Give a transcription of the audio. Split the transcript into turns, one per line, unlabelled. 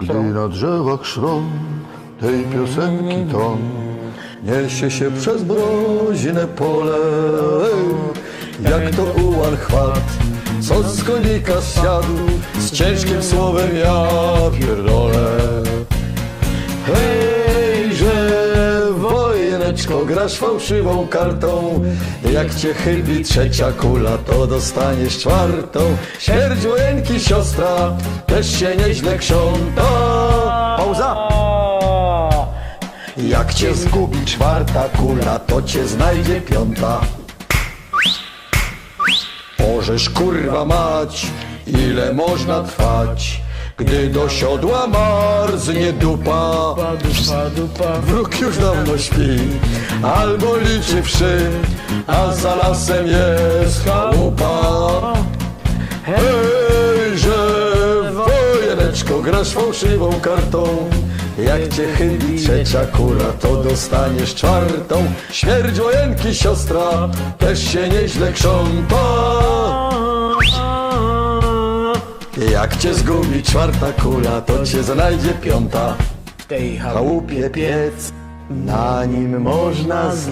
Gdy na drzewach szron tej piosenki ton Niesie się przez mroźne pole. Jak to ułan chwat, co z konika zsiadł Z ciężkim słowem ja pierdolę. Hejże, wojeneczko, grasz fałszywą kartą. Jak cię chybi trzecia kula, to dostaniesz czwartą. Śmierć wojenki siostra, też się nieźle krząta. Pauza! Jak cię zgubi czwarta kula, to cię znajdzie piąta. Orzesz kurwa mać, ile można trwać Gdy do siodła marznie dupa
Dupa, dupa.
Wróg już dawno śpi, albo liczy wszy A za lasem jest chałupa. Hejże, wojeneczko, grasz fałszywą kartą. Jak cię chybi trzecia kula, to dostaniesz czwartą. Śmierć wojenki siostra, też się nieźle krząta Jak cię zgubi czwarta kula, to cię znajdzie piąta.
W tej
chałupie piec, na nim można